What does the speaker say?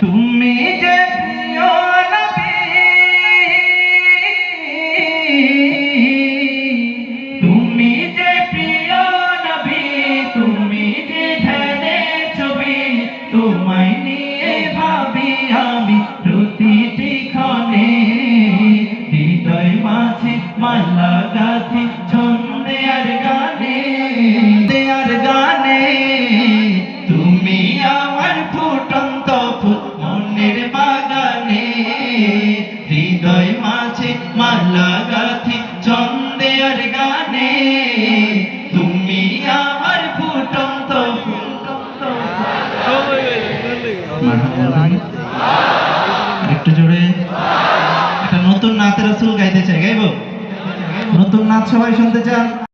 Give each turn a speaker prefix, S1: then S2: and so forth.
S1: তুমি যে তুমি যে প্রিয় নবী, তুমি যে ধ্যানের ছবি তোমায় নিয়ে ভাবি আমি প্রতিটি ক্ষণে। হৃদয় মাঝে মালা গাথি ছন্দে হৃদয় মাঝে মালা গাথি, ছন্দে আর গানে। তুমি আমার ফুটন্ত একটু জোরে। একটা নতুন নাচের চুল গাইতে চাই, গাইব? নতুন নাচ সবাই শুনতে চান?